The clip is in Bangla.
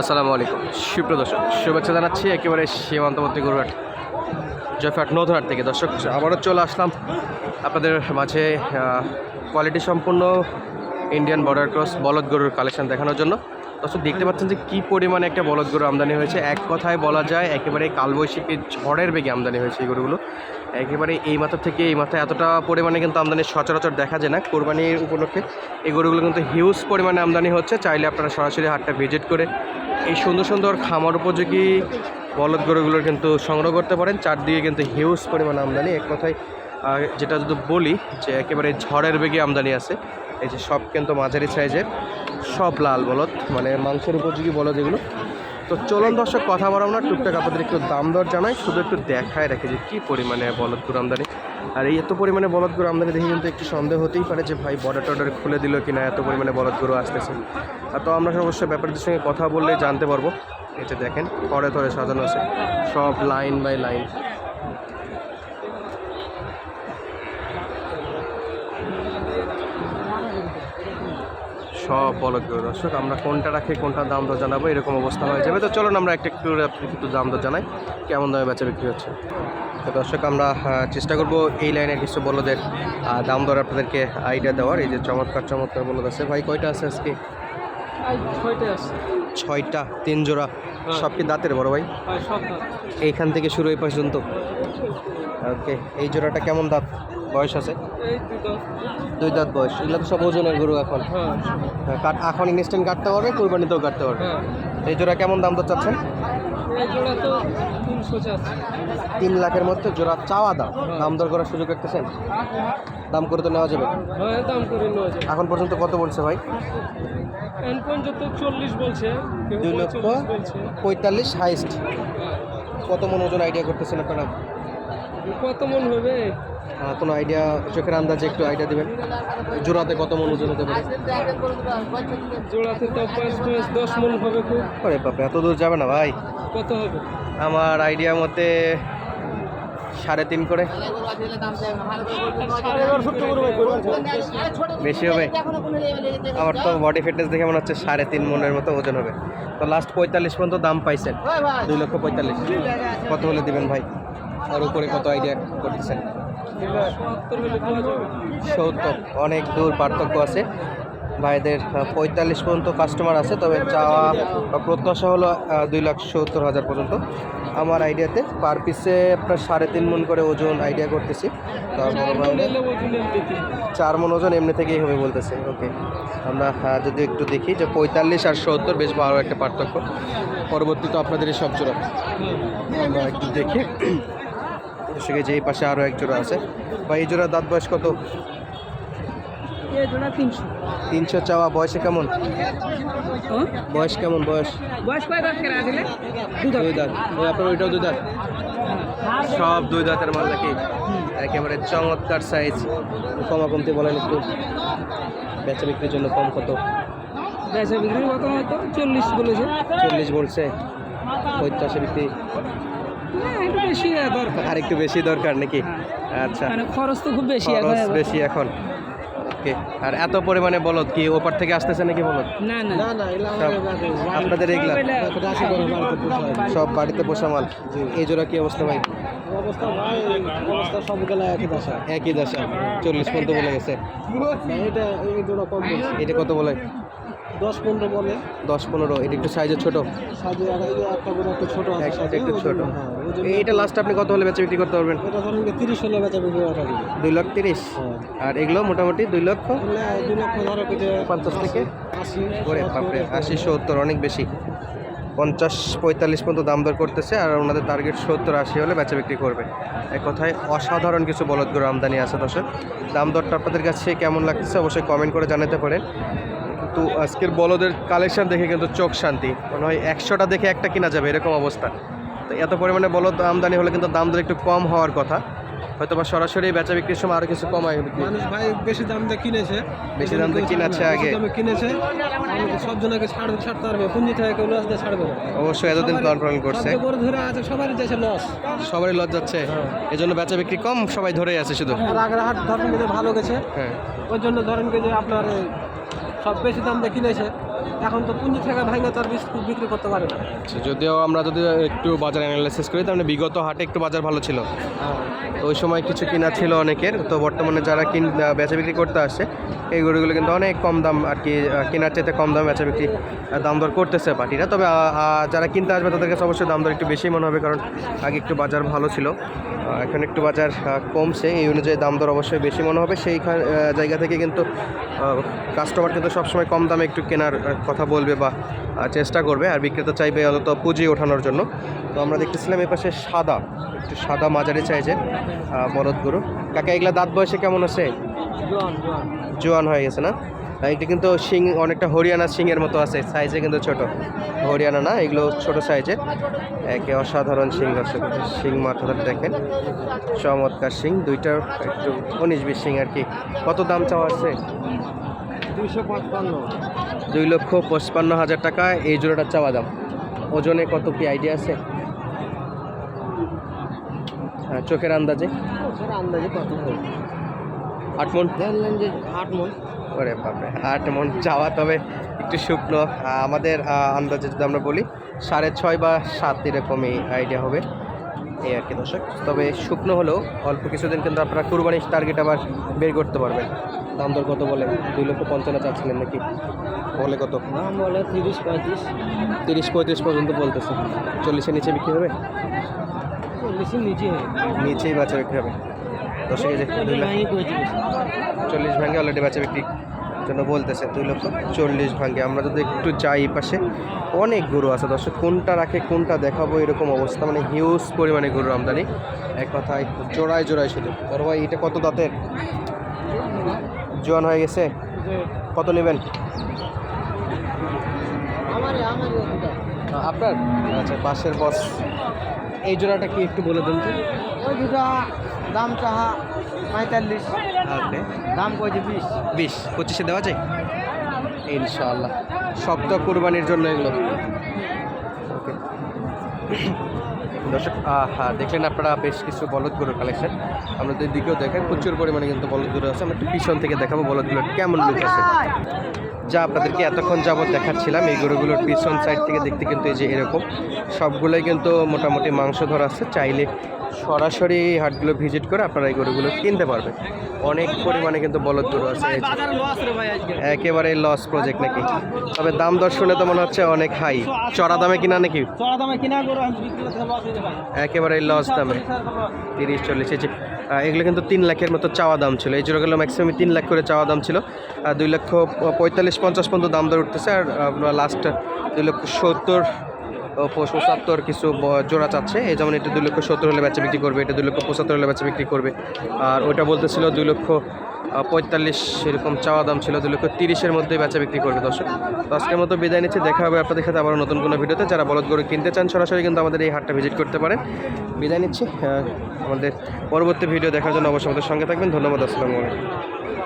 আসসালামু আলাইকুম সুপ্রদর্শক শুভেচ্ছা জানাচ্ছি একেবারে সীমান্তবর্তী গরুহাট, জয়ফাট নৌধরহাট থেকে। দর্শক, আবারও চলে আসলাম আপনাদের মাঝে কোয়ালিটি সম্পূর্ণ ইন্ডিয়ান বর্ডার ক্রস বলদ গরুর কালেকশন দেখানোর জন্য। দর্শক, দেখতে পাচ্ছেন যে কী পরিমাণে একটা বলদ গরু আমদানি হয়েছে। এক কথায় বলা যায়, একেবারে কালবৈশাখী ঝড়ের বেগে আমদানি হয়েছে এই গরুগুলো। একেবারে এই মাথা থেকে এই মাথায় এতটা পরিমাণে কিন্তু আমদানি সচরাচর দেখা যায় না। কোরবানির উপলক্ষে এই গরুগুলো কিন্তু হিউজ পরিমাণে আমদানি হচ্ছে। চাইলে আপনারা সরাসরি হাটটা ভিজিট করে এই সুন্দর সুন্দর খামার উপযোগী বলদ গরুগুলোর কিন্তু সংগ্রহ করতে পারেন। চারদিকে কিন্তু হিউজ পরিমাণে আমদানি। এক কথায় যেটা যদি বলি যে একেবারে ঝড়ের বেগে আমদানি আছে, এই যে সব কিন্তু মাঝারি সাইজের সব লাল বলদ মানে মাংসের উপযোগী বলদ এগুলো। তো চলুন দর্শক, কথা বলাম না, টুকটাক আপনাদের একটু দাম দর জানাই, শুধু একটু দেখায় রাখি যে কী পরিমাণে বলদ গরু আমদানি। আর এই এত পরিমাণে বলদ গরু আমদানি দেখে কিন্তু একটু সন্দেহ হতেই পারে যে ভাই বর্ডার টর্ডার খুলে দিল কি না এত পরিমাণে বলদ গরু আসতেছে। আর তো আমরা অবশ্যই ব্যাপারদের সঙ্গে কথা বললে জানতে পারব। এটা দেখেন পরে ধরে সাজানো আছে, সব লাইন বাই লাইন সব গরু দর্শক আমরা কোনটা রাখি কোনটা দাম দর জানাব এরকম অবস্থা হয়ে যাবে। তো চলুন আমরা একটা একটু একটু দাম দর জানাই কেমন দামে বেচা বিক্রি হচ্ছে। তো দর্শক আমরা চেষ্টা করব এই লাইনের কিছু বলদের দাম দর আপনাদেরকে আইডিয়া দেওয়ার। এই যে চমৎকার চমৎকার বলদ আছে। ভাই কয়টা আছে আজকে? ছয়টা তিন জোড়া। সব কি দাঁতের বড় ভাই? এইখান থেকে শুরু এই পর্যন্ত। ওকে এই জোড়াটা কেমন দাঁত? বয়স আছে? দুই দাঁত। বয়স। এগুলো তো সব ওজনের গরু এখন। হ্যাঁ হ্যাঁ, কাট এখন ইনস্ট্যান্ট কাটতে পারবে কোরবানিতেও কাটতে পারবে। হ্যাঁ। এই জোড়া কেমন দাম চাচ্ছেন? তো তিনশো চাচ্ছে। তিন লাখের মধ্যে জোড়া চাওয়া দাম। দাম দর করার সুযোগ রাখতেছেন? দাম করে তো নেওয়া যাবে। দাম করে নেওয়া যায় এখন পর্যন্ত কত বলছে ভাই? পর্যন্ত চল্লিশ বলছে দুই লক্ষ পঁয়তাল্লিশ হাইস্ট। কত মন ওজন আইডিয়া করতেছেন আপনারা? কত মন হবে? কোনো আইডিয়া চোখের আন্দাজে একটু আইডিয়া দেবেন। জোড়াতে কত মন ওজন হতে পারে? জোড়াতে তো পাঁচ পাঁচ দশ মন হবে খুব। আরে বাপরে এত দূর যাবে না ভাই। কত হবে? আমার আইডিয়া মতে সাড়ে তিন করে। বেশি হবে? আমার তো বডি ফিটনেস দেখে মনে হচ্ছে সাড়ে তিন মনের মতো ওজন হবে। তো লাস্ট পঁয়তাল্লিশ পর্যন্ত দাম পাইছেন। দুই লক্ষ পঁয়তাল্লিশ। কত হলে দিবেন ভাই? আর উপরে কত আইডিয়া করতেছেন? সত্তর। অনেক দূর পার্থক্য আছে। ভাইদের পঁয়তাল্লিশ পর্যন্ত কাস্টমার আছে তবে চাওয়া বা প্রত্যাশা হলো দুই লাখ সত্তর হাজার পর্যন্ত। আমার আইডিয়াতে পার পিসে আপনার সাড়ে তিন মন করে ওজন আইডিয়া করতেছি। চার মন ওজন এমনি থেকেই হবে বলতেছে ওকে আমরা যদি একটু দেখি যে পঁয়তাল্লিশ আর সত্তর বেশ ভালো একটা পার্থক্য। পরবর্তীতে আপনাদের এই সব জোড়া। আমরা একটু দেখি। যে এই পাশে আরও এক জোড়া আছে। বা এই জোড়া দাঁত বয়স কত? জোড়া তিনশো। তিনশো চাওয়া বয়সে কেমন? হ্যাঁ বয়স কেমন বয়স? বয়স কয় দাঁত কেনা দিলে? দুই দাঁত। ওই আপনার ওইটাও দুই দাঁত? সব দুই দাঁতের মাল নাকি? একেবারে চমৎকার সাইজ কমা কমতে বলেন একটু। বেচা বিক্রির জন্য কম কত? বেচা বিক্রি কত হয়তো চল্লিশ বলেছে। চল্লিশ বলছে। পঞ্চাশে বিক্রি। একটু বেশি দরকার। আর একটু বেশি দরকার নাকি? আচ্ছা। মানে খরচ তো খুব বেশি বেশি এখন। ওকে আর এত পরিমাণে বলদ কি ওপার থেকে আসতেছে নাকি বলদ? না না। আপনাদের এগুলা। সব বাড়িতে পোষা মাল। এই জোড়া কি অবস্থা ভাই? অবস্থা অবস্থা সব গেলা একই দশা। চল্লিশ পর্যন্ত বলে গেছে। এটা এই জোড়া কম এটা কত বলে? দশ পনেরো বলে। দশ পনেরো এটা একটু সাইজে ছোট? যে একটা করে একটু ছোট আছে একটা ছোট। হ্যাঁ, এইটা লাস্ট আপনি কত হলে বেচা বিক্রি করতে পারবেন? এটা ধরেন তিরিশ হলে বেচা বিক্রি দুই লক্ষ তিরিশ? হ্যাঁ। আর এগুলো মোটামুটি দুই লক্ষ? দুই লক্ষ ধরো পঞ্চাশ থেকে? আশি করে বাপরে আশি সত্তর অনেক বেশি। পঞ্চাশ পঁয়তাল্লিশ পর্যন্ত দাম দর করতেছে আর ওনাদের টার্গেট সত্তর আশি হলে বেচা বিক্রি করবে। এক কথায় অসাধারণ কিছু বলদ গরু আমদানি আছে দর্শক। দাম দরটা আপনাদের কাছে কেমন লাগতেছে অবশ্যই কমেন্ট করে জানাতে পারেন। কিন্তু আজকের বলদের কালেকশন দেখে কিন্তু চোখ শান্তি। মনে হয় একশোটা দেখে একটা কিনা যাবে এরকম অবস্থা। তো এত পরিমাণে বলদ আমদানি হলে কিন্তু দাম দর একটু কম হওয়ার কথা। হয়তো বা সরাসরি বেচা বিক্রির সময় আরও কিছু কমায় মানুষ ভাই বেশি দাম দিয়ে কিনেছে। বেশি দাম দিয়ে কিনেছে আগে। দামে কিনেছে। সব জনকে ছাড় ছাড়তে পারবে থেকে কেউ লস দিয়ে ছাড়বে অবশ্যই এতদিন কন্ট্রোল করছে। ধরে আছে সবারই যাচ্ছে লস সবারই লজ যাচ্ছে। এজন্য বেচা বিক্রি কম সবাই ধরেই আছে শুধু। আর আগের হাট ধরেন ভালো গেছে হ্যাঁ। ওই জন্য ধরেন যে আপনার সব বেশি দাম দিয়ে কিনেছে এখন তো পুঁজি থেকে ভাঙে তার বিস্কুট বিক্রি করতে পারে না। আচ্ছা, যদিও আমরা যদি একটু বাজার অ্যানালাইসিস করি তাহলে বিগত হাটে একটু বাজার ভালো ছিল। ওই সময় কিছু কিনা ছিল অনেকের তো বর্তমানে যারা কিন বেচা বিক্রি করতে আসছে এই গরুগুলো কিন্তু অনেক কম দাম আর কি কেনার চাইতে কম দাম বেচা বিক্রি দাম দর করতেছে পার্টিরা। তবে যারা কিনতে আসবে তাদের কাছে অবশ্যই দাম দর একটু বেশি মনে হবে কারণ আগে একটু বাজার ভালো ছিল। এখন একটু বাজার কমছে, এই অনুযায়ী দাম দর অবশ্যই বেশি মনে হবে। সেই জায়গা থেকে কিন্তু কাস্টমার কিন্তু সবসময় কম দামে একটু কেনার কথা বলবে বা চেষ্টা করবে আর বিক্রেতা চাইবে অন্তত পুঁজি ওঠানোর জন্য। তো আমরা দেখতেছিলাম এই পাশে সাদা, একটু সাদা মাঝারি চাইছে বলদ গরু। কাকা, এগুলা দাঁত বয়সে কেমন আছে? জোয়ান হয়ে গেছে না? এটা কিন্তু শিং অনেকটা হরিয়ানা শিংয়ের মতো আছে সাইজে কিন্তু ছোট। হরিয়ানা না এগুলো ছোট সাইজের একে অসাধারণ শিং দর্শক শিং মাথাটা দেখেন। চমৎকার শিং দুইটার একটু উনিশ বিশ শিং আর কি। কত দাম চাওয়া আছে দুই লক্ষ পঁচপান্ন হাজার টাকা এই জোড়াটা চাওয়া দাম। ওজনে কত কি আইডিয়া আছে? হ্যাঁ, চোখের আন্দাজে? আন্দাজে কত আট মন জানলেন যে আট মন ওরে বাপরে আট মন চাওয়া তবে একটু শুকনো। আমাদের আন্দাজে যদি আমরা বলি সাড়ে ছয় বা সাত এরকমই আইডিয়া হবে। এই আর কি দর্শক। তবে শুকনো হলেও অল্প কিছুদিন কিন্তু আপনারা কুরবানির টার্গেট আবার বের করতে পারবেন। দাম দর কত বলে? দুই লক্ষ পঞ্চান্ন চাচ্ছিলেন নাকি? বলে কত? দাম বলে তিরিশ পঁয়ত্রিশ। তিরিশ পঁয়ত্রিশ পর্যন্ত বলতেছে। চল্লিশের নিচে বিক্রি হবে? চল্লিশের নিচে নিচেই বাচ্চা বিক্রি হবে। দশে কেজি। চল্লিশ ভাঙ্গে অলরেডি বাচ্চা বিক্রি জন্য বলতেছে দুই লক্ষ চল্লিশ ভাঙ্গে আমরা যদি একটু যাই পাশে অনেক গরু আছে দর্শক কোনটা রাখে কোনটা দেখাবো এরকম অবস্থা মানে হিউজ পরিমাণে গরুর আমদানি। এক কথায় জোড়ায় জোড়ায় শুধু বড় ভাই এটা কত দাঁতের? জোয়ান হয়ে গেছে? কত নেবেন? আপনার? আচ্ছা পাশের বস এই জোড়াটা কি একটু বলে দেন তো। ওই দুটা দাম চাহা পঁয়তাল্লিশ। ওকে দাম কয়েছে বিশ। বিশ পঁচিশে দেওয়া যায়? ইনশাআল্লাহ। তো কুরবানির জন্য এগুলো। ওকে। দর্শক হ্যাঁ দেখলেন আপনারা বেশ কিছু বলদ গরুর কালেকশন আমরা দুই দিকেও দেখাই প্রচুর পরিমাণে কিন্তু বলদ গরু আছে। আমরা একটু পিছন থেকে দেখাবো বলদগুলোর কেমন লুক আছে। যা আপনাদেরকে এতক্ষণ যাবত দেখাচ্ছিলাম এই গরুগুলোর পিছন সাইড থেকে দেখতে কিন্তু এই যে এরকম। সবগুলোই কিন্তু মোটামুটি মাংস ধরা আছে। চাইলে সরাসরি এই হাটগুলো ভিজিট করে আপনারা এই গরুগুলো কিনতে পারবেন। অনেক পরিমাণে কিন্তু বলদ গরু আছে একেবারে লস প্রজেক্ট নাকি। তবে দাম দর শুনে তো মনে হচ্ছে অনেক হাই চড়া দামে কিনা নাকি? একেবারে লস দামে। তিরিশ, চল্লিশ। এগুলো কিন্তু তিন লাখের মতো চাওয়া দাম ছিল। এই জোড়াগুলো ম্যাক্সিমাম তিন লাখ করে চাওয়া দাম ছিল। আর দুই লক্ষ পঁয়তাল্লিশ, পঞ্চাশ পর্যন্ত দাম দর উঠতেছে। আর লাস্ট দুই লক্ষ সত্তর পঁচাত্তর কিছু জোড়া চাচ্ছে। এই যেমন এটা দুই লক্ষ সত্তর হলে বেচা বিক্রি করবে, এটা দুই লক্ষ পঁচাত্তর হলে বেচা বিক্রি করবে। আর ওইটা বলতেছিল দুই লক্ষ পঁয়তাল্লিশ এরকম চাওয়া দাম ছিল, দুই লক্ষ তিরিশের মধ্যে বেচা বিক্রি করবে দর্শক। তো আজকের মতো বিদায় নিচ্ছে, দেখা হবে আপনাদের সাথে আবার নতুন কোনো ভিডিওতে। যারা বলদ গরু কিনতে চান, সরাসরি কিন্তু আমাদের এই হাটটা ভিজিট করতে পারেন। বিদায় নিচ্ছি আমাদের পরবর্তী ভিডিও দেখার জন্য অবশ্যই আমাদের সঙ্গে থাকবেন। ধন্যবাদ, আসসালামু আলাইকুম।